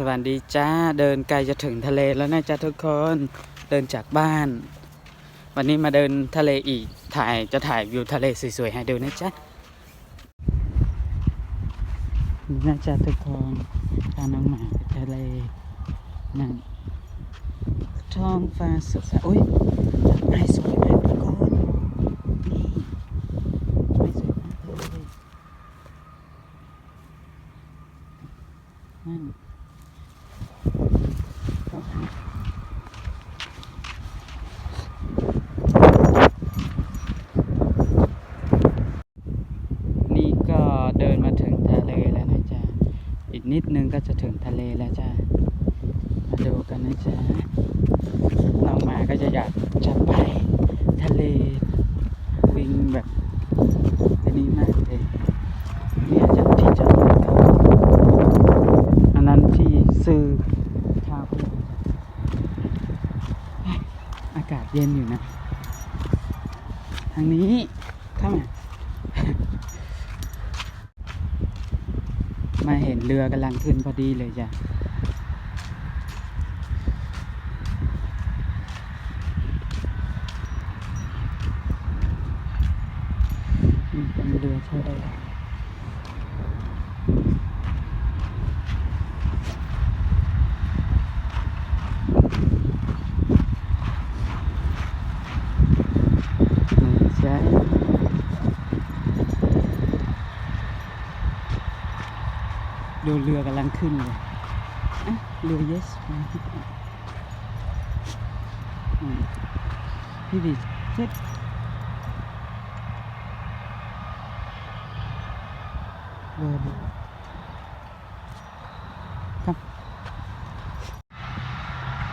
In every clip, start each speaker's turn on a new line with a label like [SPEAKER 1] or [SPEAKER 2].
[SPEAKER 1] สวัสดีจ้าเดินไกลจะถึงทะเลแล้วนะจ้าทุกคนเดินจากบ้าน วันนี้มาเดินทะเลอีกถ่ายจะถ่ายวิวทะเลสวยๆให้ดูนะจ๊ะนี่นะจ๊ะทุกคนพาน้องหมาไปทะเลนั่นท้องฟ้าสดใสอุ้ยไม้สวยมากทุกคนไม้สวยมากเลยนั่น นี่ก็เดินมาถึงทะเลแล้วนะจ๊ะ อีก นิดนึงก็จะถึงทะเลแล้วจ้ะมาดูกันนะจ๊ะน้องหมาก็จะอยากจะไปทะเลวิ่งแบบนนี้มากเลยเนี่ยจะที่จอดรถเขาอันนั้นที่ซื้อข้าวอากาศเย็นอยู่นะ ทางนี้เข้ามา มาเห็นเรือกำลังขึ้นพอดีเลยจ้ะเป็นเรือทะเลนี่ใช่ ดูเรือกำลังขึ้นเลยอะเรือ yes มาอืมพี่ดิเช็ดเรือดีครับ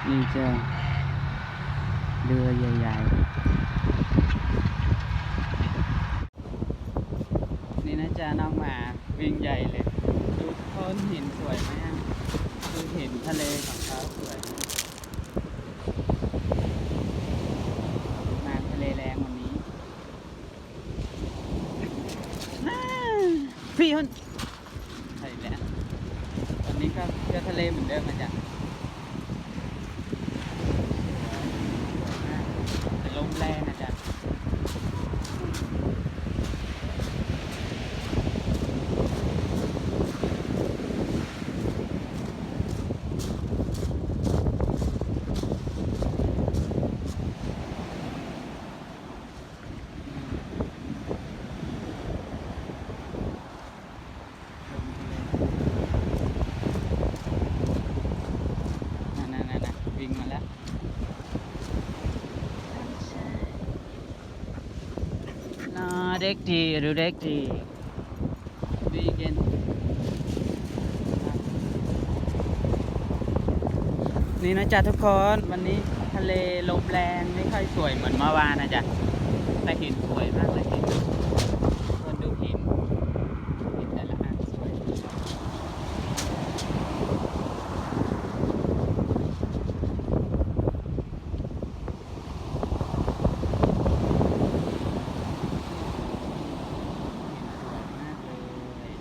[SPEAKER 1] นี่จะเรือใหญ่ๆ นี่นะจ๊ะน้องหมาวิ่งใหญ่เลย วยไหมอะดูหินทะเลของเขาสวยไหมมาทะเลแรงวันนี้น่าพี่ฮนใช่แล้ววันนี้ก็เที่ยวทะเลเหมือนเดิมนะจ๊ะแต่ลมแรงนะจ๊ะ นั่นนั่นนั่นวิ่งมาแล้ว น่าเด็กดีดูเด็กดีวีเกนนี่นะจ๊ะทุกคนวันนี้ทะเลลมแรงไม่ค่อยสวยเหมือนเมื่อวานนะจ๊ะแต่หินสวยมากเลยหินดูหินหินแต่ละอันสวย มากเลย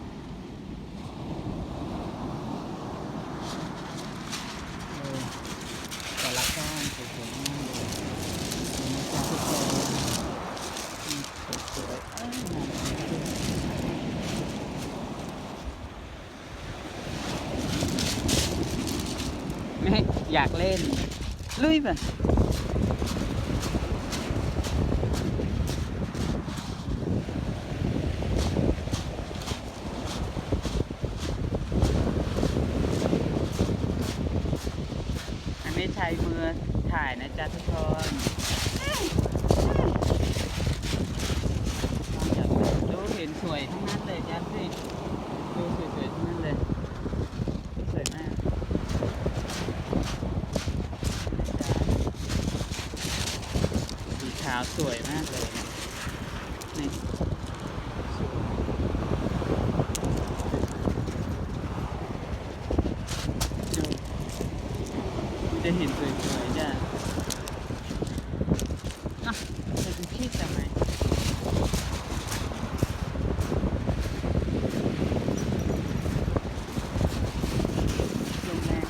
[SPEAKER 1] เออแต่ละก้อนสวยๆมากเลยมีนะจ๊ะทุกคนอืมสวยๆเอ้ยงามจริง ไม่อยากเล่น ลุยไปอันนี้ใช้มือถ่ายนะจ๊ะทุกคนดูเห็นสวยทั้งนั้นเลยจ้ะสิดูสวยๆทั้งนั้นเลย สวยมากสี ขาวสวยมากเลยนี่จะเห็นสวยๆจ้ะอะจะเป็นขี้ทำไมลมแรง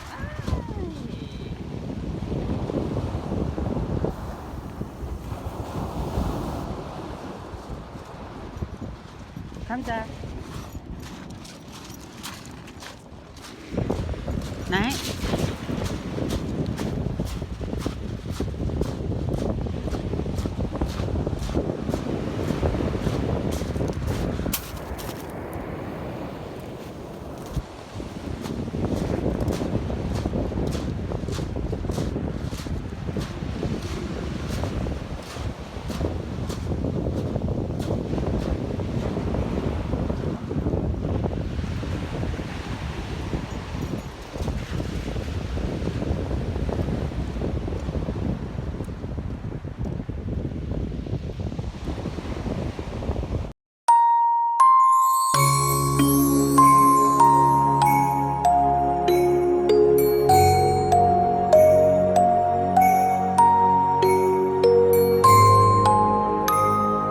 [SPEAKER 1] ครับจ้าไหน